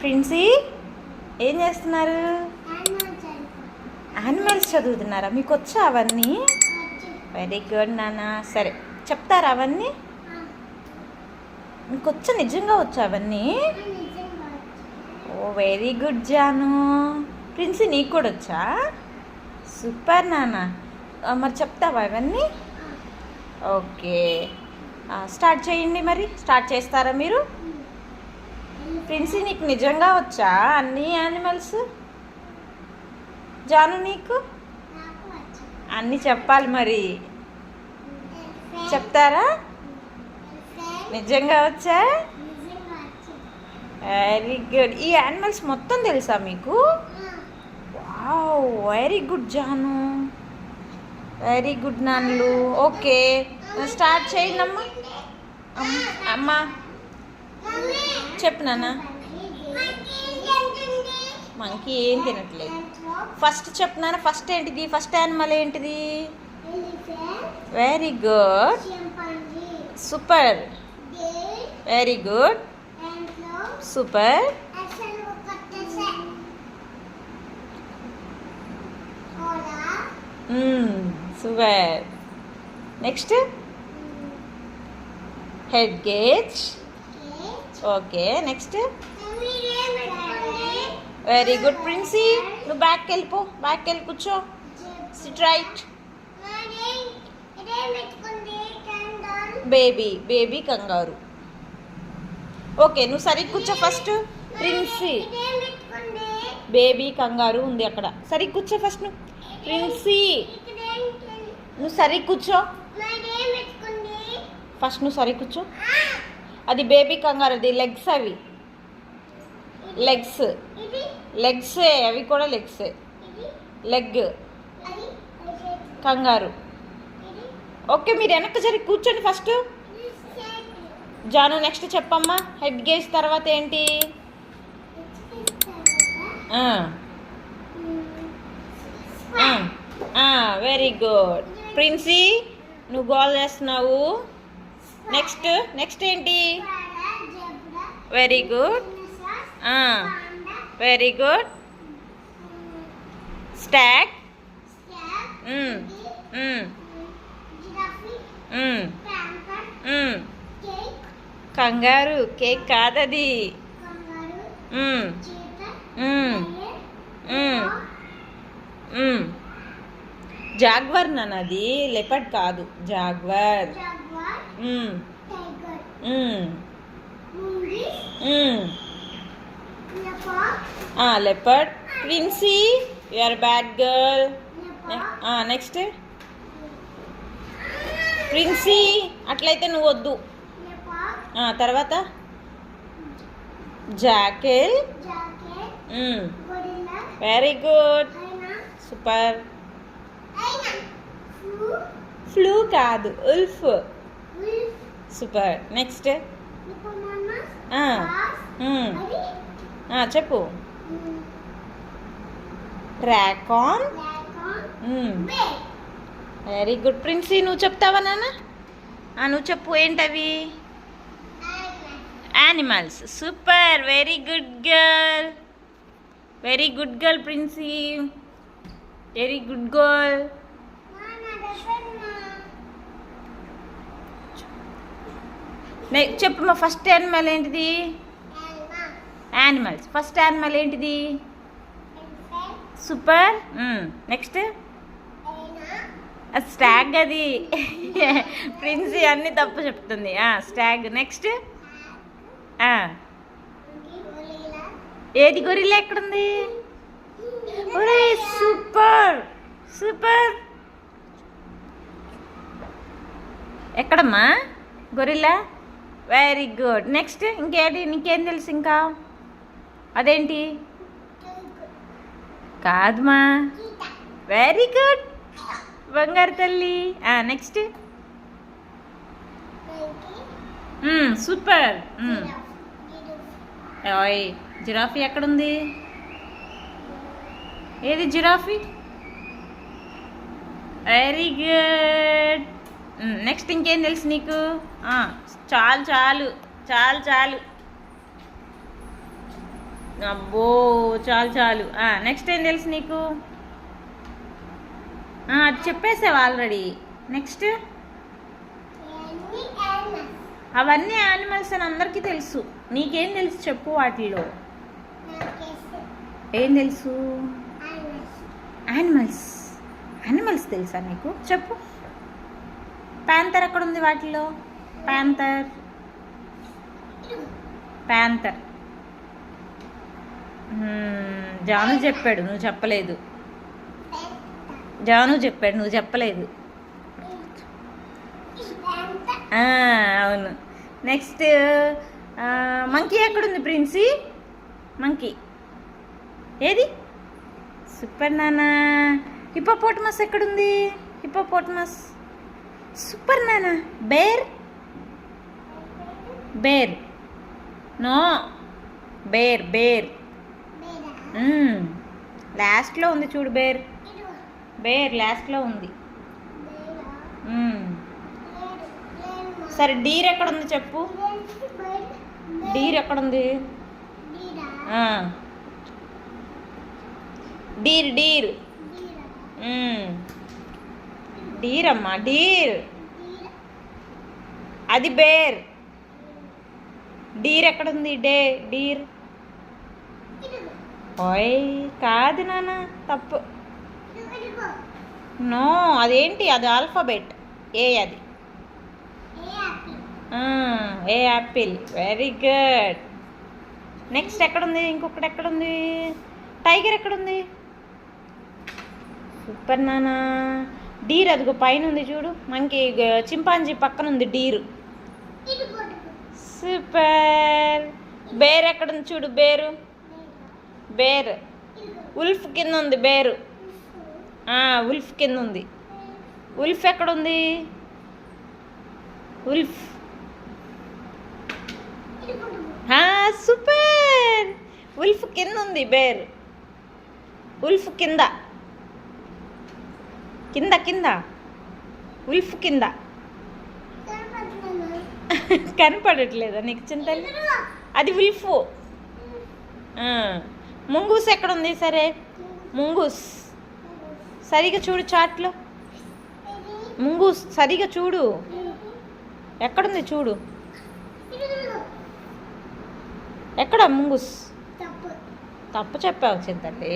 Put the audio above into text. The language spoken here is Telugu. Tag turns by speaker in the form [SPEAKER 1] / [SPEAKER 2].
[SPEAKER 1] ప్రిన్సీ ఏం చేస్తున్నారు? యానిమల్స్ చదువుతున్నారా? మీకు వచ్చా అవన్నీ? వెరీ గుడ్ నాన్న. సరే చెప్తారా అవన్నీ? మీకు వచ్చా నిజంగా వచ్చా అవన్నీ? ఓ వెరీ గుడ్ జాను. ప్రిన్సీ నీకు కూడా వచ్చా? సూపర్ నాన్న. మరి చెప్తావా ఇవన్నీ ఓకే స్టార్ట్ చేయండి మరి. స్టార్ట్ చేస్తారా మీరు? ప్రిన్సీ నీకు నిజంగా వచ్చా? అన్ని యానిమల్స్ జాను నీకు? అన్నీ చెప్పాలి మరి. చెప్తారా? నిజంగా వచ్చా? వెరీ గుడ్ ఈ యానిమల్స్ మొత్తం తెలుసా మీకు? Wow very good Janu. Very good నాన్లు okay start చేయండి అమ్మా అమ్మా. చెప్పు నాన్న. మనకి ఏం తినట్లేదు. ఫస్ట్ చెప్పు నాన్న ఫస్ట్ ఏంటిది? ఫస్ట్ యానిమల్ ఏంటిది? Very good super very good super super next head gauge okay next very good Princy నువ్వు బ్యాక్కి వెళ్ళిపో బ్యాక్కి వెళ్ళి కూర్చో. సిట్ రైట్ బేబీ బేబీ కంగారు ఓకే నువ్వు సరిగ్గా కూర్చో ఫస్ట్ ప్రిన్సీ బేబీ కంగారు ఉంది అక్కడ. సరిగ్గా కూర్చో ఫస్ట్ నువ్వు. ప్రిన్సీ నువ్వు సరిగ్గా కూర్చో. ఫస్ట్ నువ్వు సరిగ్గా కూర్చో. అది బేబీ కంగారు అది లెగ్స్ అవి లెగ్స్ లెగ్సే అవి కూడా లెగ్సే లెగ్ కంగారు. ఓకే మీరు వెనక్కి సరి కూర్చోండి ఫస్ట్. జాను నెక్స్ట్ చెప్పమ్మా. హెడ్ గేజ్ తర్వాత ఏంటి? వెరీ గుడ్ ప్రిన్సీ నువ్వు గోల్ చేస్తున్నావు. నెక్స్ట్ నెక్స్ట్ ఏంటి? Very good very good stag kangaroo. Cake కాదది. మ్మ్. మ్మ్. మ్మ్. జాగ్వర్ నాన్నది. లెపర్డ్ కాదు. Jaguar. Leopard Princy you are bad girl next Princy అట్లయితే నువ్వు వద్దు. తర్వాత? జాకెల్ వెరీ గుడ్ సూపర్ ఫ్లూ కాదు ఉల్ఫ్. సూపర్ నెక్స్ట్ చెప్పు. ట్రాక్ ఆన్ వెరీ గుడ్ ప్రిన్సీ నువ్వు చెప్తావా నాన్న? నువ్వు చెప్పు ఏంటవి? Animals super very good girl very good girl Princy very good girl చెప్పు మా ఫస్ట్ యానిమల్ ఏంటిది? యానిమల్స్ ఫస్ట్ యానిమల్ ఏంటిది? సూపర్ నెక్స్ట్ స్టాగ్ అది. ప్రిన్స్ అన్ని తప్పు చెప్తుంది. స్టాగ్ నెక్స్ట్ ఏది గొరిల్లా ఎక్కడుంది? ఒరే సూపర్ సూపర్ ఎక్కడమ్మా? గొరిల్లా? వెరీ గుడ్ నెక్స్ట్ ఇంకేంటి నీకేం తెలుసు ఇంకా? అదేంటి? కాదుమా. వెరీ గుడ్ బంగారు తల్లి. Next super hmm, hmm. ఓయ్ జిరాఫీ ఎక్కడుంది? ఏది జిరాఫీ? వెరీ గుడ్ నెక్స్ట్ ఇంకేం తెలుసు నీకు? చాలు చాలు చాలు చాలు. అబ్బో చాలు చాలు. నెక్స్ట్ ఏం తెలుసు నీకు? అది చెప్పేసావు ఆల్రెడీ నెక్స్ట్. అవన్నీ యానిమల్స్ అని అందరికీ తెలుసు. నీకేం తెలుసు చెప్పు వాటిల్లో? ఏం తెలుసు. యానిమల్స్ యానిమల్స్ తెలుసా నీకు? చెప్పు. ప్యాంతర్ ఎక్కడ ఉంది వాటిలో? ప్యాంతర్. ప్యాంతర్. జాను చెప్పాడు నువ్వు చెప్పలేదు. జాను చెప్పాడు నువ్వు చెప్పలేదు. అవును. నెక్స్ట్ మంకీ ఎక్కడుంది ప్రిన్సీ? మంకీ. ఏది? సూపర్ నానా. హిపోపోటమస్ ఎక్కడుంది? హిపోపోటమస్ సూపర్ నానా. Bear? Bear. No. Bear bear. లాస్ట్లో ఉంది చూడు బేర్. బేర్ లాస్ట్లో ఉంది. సరే డీర్ ఎక్కడ ఉంది చెప్పు. డీర్
[SPEAKER 2] ఎక్కడ
[SPEAKER 1] ఉంది డీర్ డీర్. డీర్ అమ్మా డీర్. అది బేర్. డీర్ ఎక్కడుంది? డే డీర్. ఓయ్ కాదు నాన్న తప్పు. నో అదేంటి? అది ఆల్ఫాబెట్. ఏ అది?
[SPEAKER 2] A
[SPEAKER 1] A apple. Very good. Next ఎక్కడుంది? ఇంకొకటి ఎక్కడుంది? టైగర్ ఎక్కడుంది? సూపర్ నానా డీర్ అదిగో పైన ఉంది చూడు మనకి చింపాంజీ పక్కన ఉంది డీర్. సూపర్. బేర్ ఎక్కడుంది చూడు బేరు.
[SPEAKER 2] బేర్.
[SPEAKER 1] ఉల్ఫ్ కింద ఉంది బేరు ఉల్ఫ్ కింద ఉంది ఉల్ఫ్ ఎక్కడుంది? ఉల్ఫ్. సూపర్. ఉల్ఫ్ కింద ఉంది బేర్. ఉల్ఫ్ కింద. కింద కింద ఉల్ఫ్ కింద? కనపడట్లేదా నీకు చింతలు
[SPEAKER 2] ఇదిగో.
[SPEAKER 1] అది ఉల్ఫ్ ముంగూస్ ఎక్కడ ఉంది సరే ముంగూస్ సరిగా చూడు చాట్లో. ముంగూస్ సరిగా చూడు. ఎక్కడుంది చూడు. ఎక్కడ ముంగూస్
[SPEAKER 2] తప్పు
[SPEAKER 1] చెప్పావు
[SPEAKER 2] రాసి